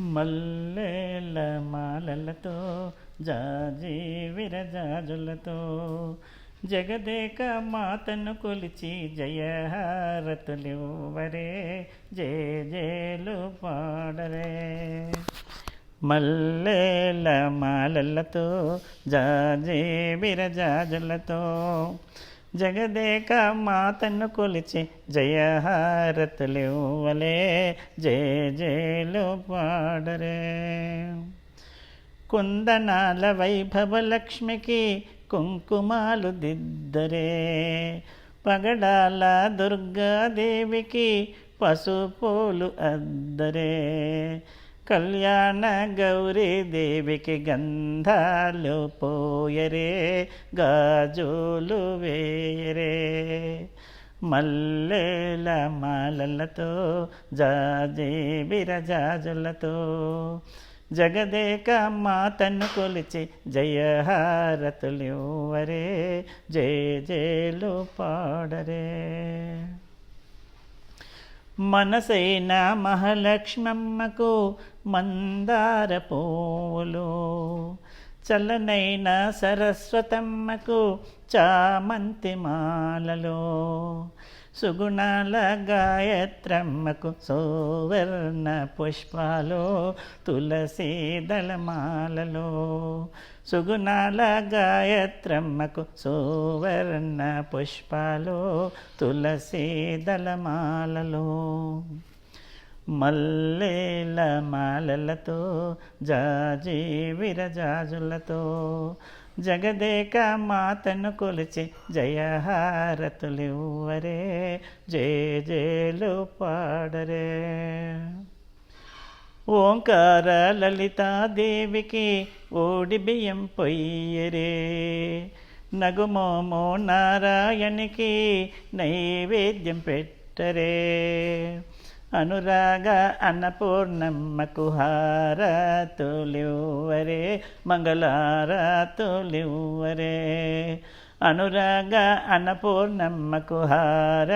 మల్లెల మాలలతో జాజి విరజాజులతో జగదేక మాతను కొలిచి జయహారతులివ్వరే జయ జయలు పాడరే. మల్లెల మాలలతో జాజి విరజాజులతో జగదేక మాతను కొలిచి జయహారతులివ్వలే జయ జయలు పాడరే. కుందనాల వైభవ లక్ష్మికి కుంకుమాలు దిద్దరే. పగడాల దుర్గాదేవికి పసుపోలు అద్దరే. కళ్యాణ గౌరీ దేవికి గంధాలు పోయరే గాజులు వేయరే. మల్లెల మాలలతో జాజే బిరజాజులతో జగదేక మాతను కొలిచి జయహారతులు వరే జయ జయలు పాడరే. మనసైన మహాలక్ష్మమ్మకు మందార పువ్వులు చల్లనైన సరస్వతమ్మకు చామంతి మాలలో. సుగుణాల గాయత్రమ్మకు సోవర్ణ పుష్పాలో తులసి దళమాలలో. సుగుణాల గాయత్రమ్మకు సోవర్ణ పుష్పాలో తులసి దళమాలలో. మల్లేల మాలలతో జాజి విరజాజులతో. జగదేక మాతను కొలిచి జయహారతులివ్వరే జే జేలు పాడరే ఓంకార లలితాదేవికి ఓడి బియ్యం పొయ్యరే. నగుమోమో నారాయణికి నైవేద్యం పెట్టరే. అనురాగ అన్నపూర్ణమ్మకు హారతులివ్వరే మంగళారతులివ్వరే అనురాగ అన్నపూర్ణమ్మకు హారతులివ్వరే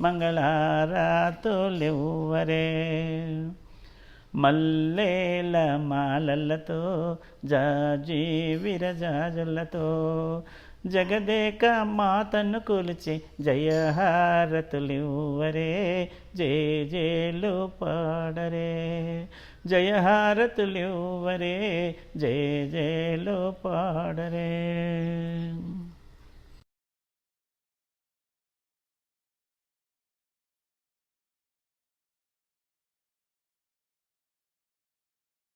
మంగళారతులివ్వరే మల్లేల మాలలతో జాజి విరజాజులతో జగదేక మాతను కొలిచి జయహారతులివ్వరే జయ జయలు పాడరే. జయహారతులివ్వరే జయ జయలు పాడరే.